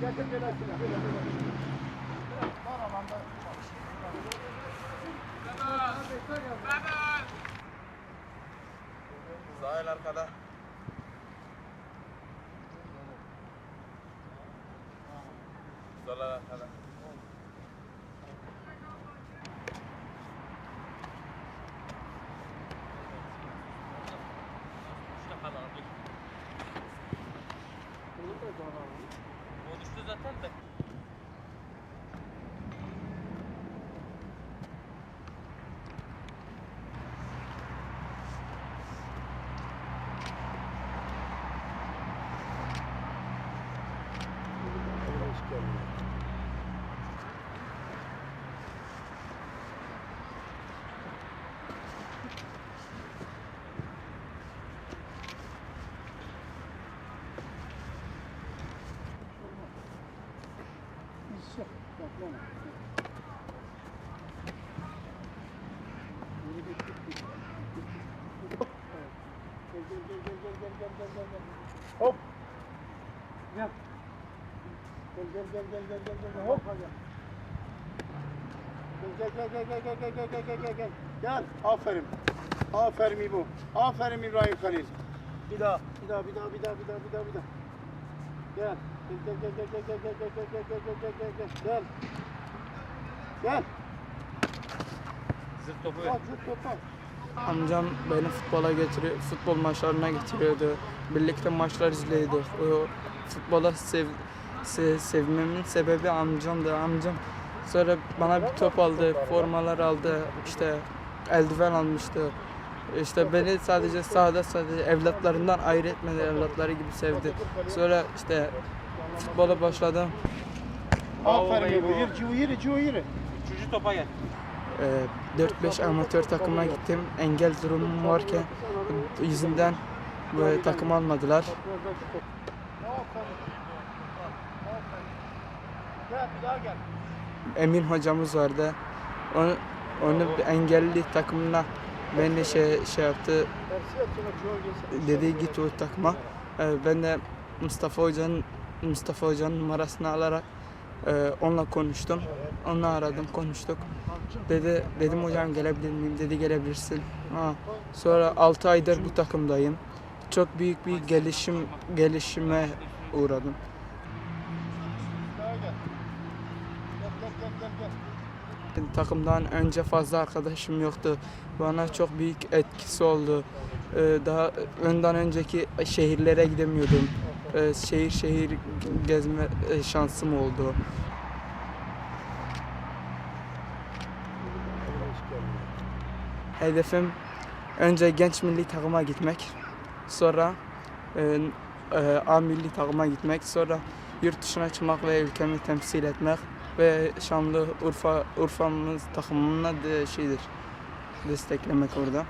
Getir gelesine. Sahil arkada. Sahil arkada. Hop. Gel. Gel gel gel gel gel gel gel. Hop. Gel gel gel gel gel gel gel gel gel gel gel. Gel. Aferin. Aferin İbo. Aferin İbrahim Halil. Bir daha. Bir daha bir daha bir daha bir daha bir daha bir daha. Gel. Gel gel gel gel gel gel gel gel gel gel gel gel gel gel. Gel. Zırt topu Bak zıp topa. Amcam beni futbola getiriyor, futbol maçlarına getiriyordu. Birlikte maçlar izliyorduk. O futbola sev, se- sevmemin sebebi amcamdı. Amcam sonra bana bir top aldı, formalar aldı, işte eldiven almıştı. İşte beni sadece sahada sadece evlatlarından ayrı etmedi, evlatları gibi sevdi. Sonra işte futbola başladım. Aferin İbo. Yürü civo yürü civo yürü. Üçüncü topa gel. Ee, 4-5 amatör takıma gittim. Engel durumum varken yüzünden böyle takım almadılar. Gel bir daha gel. Emin hocamız vardı. Onu, onu engelli takımına beni şey, şey yaptı. Dedi git o takıma. Ee, ben de Mustafa Hoca'nın Mustafa Hoca'nın numarasını alarak e, onunla konuştum. Onunla aradım, konuştuk. Dedi dedim hocam gelebilir miyim? Dedi gelebilirsin. Ha. Sonra 6 aydır bu takımdayım. Çok büyük bir gelişim gelişime uğradım. Gel gel gel gel. Takımdan önce fazla arkadaşım yoktu. Bana çok büyük etkisi oldu. Ee, Daha önden önceki şehirlere gidemiyordum. Ee, Şehir şehir gezme e, şansım oldu. Hedefim önce genç milli takıma gitmek. Sonra e, e, A milli takıma gitmek. Sonra yurt dışına çıkmak ve ülkemi temsil etmek ve Şanlı Urfa Urfa'mız takımına de şeydir desteklemek orada.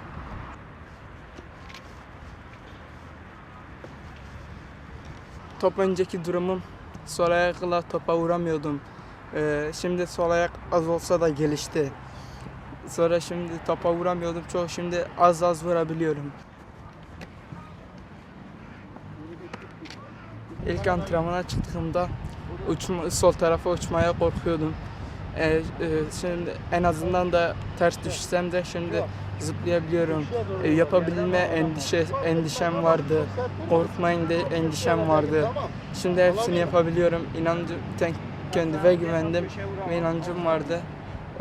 Top önceki durumum sol ayakla topa vuramıyordum. Ee, şimdi sol ayak az olsa da gelişti. Sonra şimdi topa vuramıyordum çok şimdi az az vurabiliyorum. İlk antrenmana çıktığımda uçma, sol tarafa uçmaya korkuyordum. Ee, e, şimdi en azından da ters düşsem de şimdi zıplayabiliyorum. Ee, yapabilme endişe endişem vardı. Korkmayın de endişem vardı. Şimdi hepsini yapabiliyorum. İnancım kendime güvendim ve inancım vardı.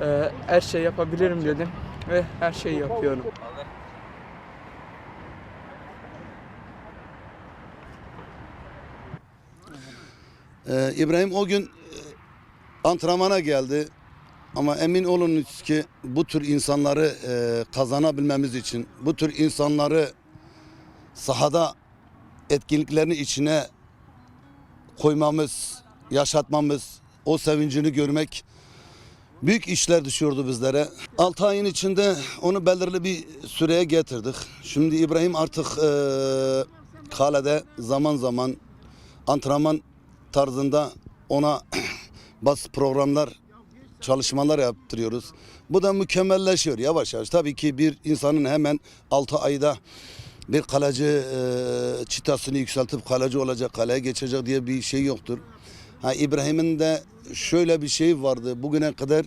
Ee, her şey yapabilirim dedim ve her şeyi yapıyorum. Ee, İbrahim o gün e, antrenmana geldi. Ama emin olunuz ki bu tür insanları e, kazanabilmemiz için, bu tür insanları sahada etkinliklerini içine koymamız, yaşatmamız, o sevincini görmek büyük işler düşüyordu bizlere. 6 ayın içinde onu belirli bir süreye getirdik. Şimdi İbrahim artık e, kalede zaman zaman antrenman tarzında ona bas programlar çalışmalar yaptırıyoruz. Bu da mükemmelleşiyor yavaş yavaş. Tabii ki bir insanın hemen 6 ayda bir kaleci e, çıtasını yükseltip kaleci olacak, kaleye geçecek diye bir şey yoktur. Ha, İbrahim'in de şöyle bir şey vardı. Bugüne kadar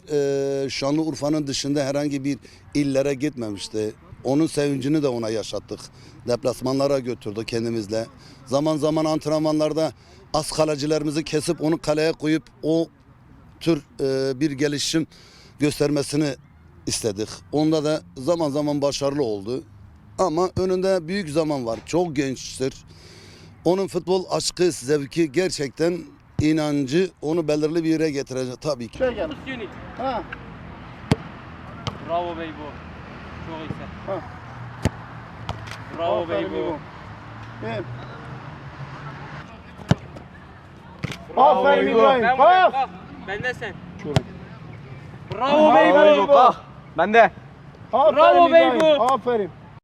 e, Şanlıurfa'nın dışında herhangi bir illere gitmemişti. Onun sevincini de ona yaşattık. Deplasmanlara götürdü kendimizle. Zaman zaman antrenmanlarda az kalecilerimizi kesip onu kaleye koyup o tür e, bir gelişim göstermesini istedik. Onda da zaman zaman başarılı oldu. Ama önünde büyük zaman var. Çok gençtir. Onun futbol aşkı, zevki gerçekten inancı onu belirli bir yere getirecek tabii ki. Ha. Bravo bey bu. Çok iyisin. Ha. Bravo bey Aferin bu. İbo. Gel. Aferin İbrahim. Ben Kalk. buradayım, kalk. Ben de sen. Şöyle. Bravo bey bu. Aferin İbo. Ben de. Aferin Bravo İbrahim. Beybo. Aferin.